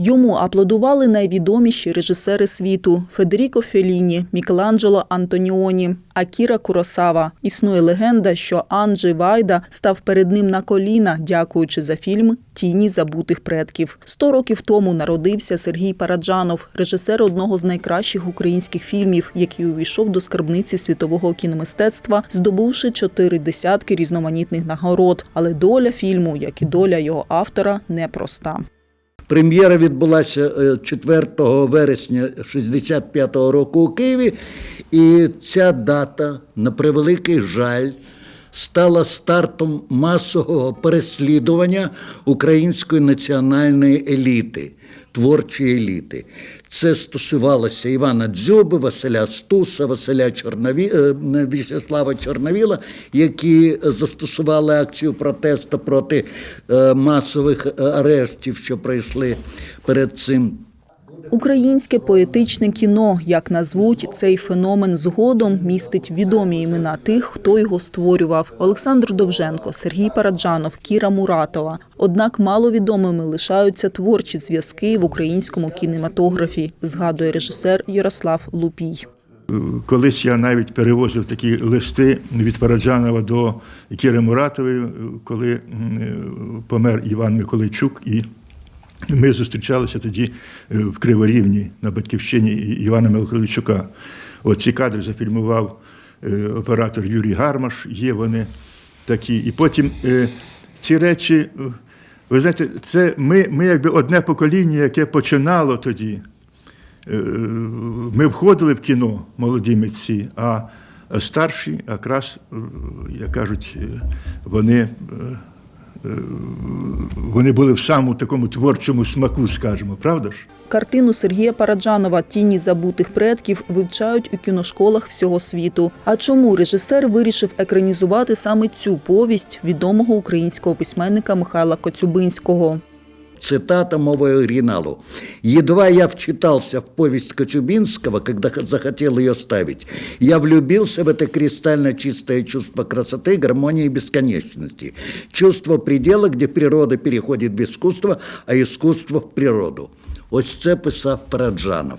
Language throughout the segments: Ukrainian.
Йому аплодували найвідоміші режисери світу Федеріко Феліні, Мікеланджело Антоніоні, Акіра Куросава. Існує легенда, що Анджей Вайда став перед ним на коліна, дякуючи за фільм Тіні забутих предків. Сто років тому народився Сергій Параджанов, режисер одного з найкращих українських фільмів, який увійшов до скарбниці світового кіномистецтва, здобувши чотири десятки різноманітних нагород. Але доля фільму, як і доля його автора, непроста. Прем'єра відбулася е, 4 вересня 65-го року у Києві, і ця дата, на превеликий жаль, стала стартом масового переслідування української національної еліти, творчої еліти. Це стосувалося Івана Дзюби, Василя Стуса, Василя Чорнові... Вічеслава В'ячеслава Чорновіла, які застосували акцію протесту проти е, масових е, арештів, що пройшли перед цим. Українське поетичне кіно, як назвуть цей феномен згодом, містить відомі імена тих, хто його створював: Олександр Довженко, Сергій Параджанов, Кіра Муратова. Однак маловідомими лишаються творчі зв'язки в українському кінематографі, згадує режисер Ярослав Лупій. Колись я навіть перевозив такі листи від Параджанова до Кіри Муратової, коли е, помер Іван Миколайчук, і ми зустрічалися тоді е, в Криворівні на батьківщині Івана Миколайчука. От ці кадри зафільмував е, оператор Юрій Гармаш, є вони такі. І потім е, ці речі, ви знаєте, це ми, ми якби одне покоління, яке починало тоді. Ми входили в кіно, молоді митці, а старші, якраз, як кажуть, вони, вони були в самому такому творчому смаку, скажімо, правда ж? Картину Сергія Параджанова Тіні забутих предків вивчають у кіношколах всього світу. А чому режисер вирішив екранізувати саме цю повість відомого українського письменника Михайла Коцюбинського? Цитата мовой оригиналу. «Едва я вчитался в повесть Коцюбинского, когда захотел ее ставить, я влюбился в это кристально чистое чувство красоты, гармонии и бесконечности. Чувство предела, где природа переходит в искусство, а искусство в природу». Ось це писав Параджанов.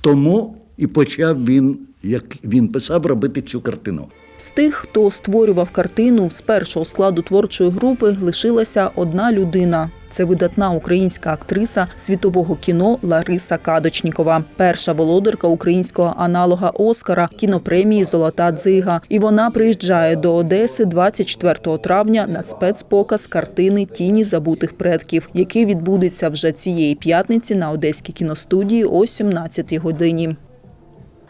Тому і почав він, як він писав, робити цю картину. З тих, хто створював картину з першого складу творчої групи, лишилася одна людина. Це видатна українська актриса світового кіно Лариса Кадочнікова, перша володарка українського аналога Оскара кінопремії Золота дзига. І вона приїжджає до Одеси 24 травня на спецпоказ картини Тіні забутих предків, який відбудеться вже цієї п'ятниці на одеській кіностудії о 17 годині.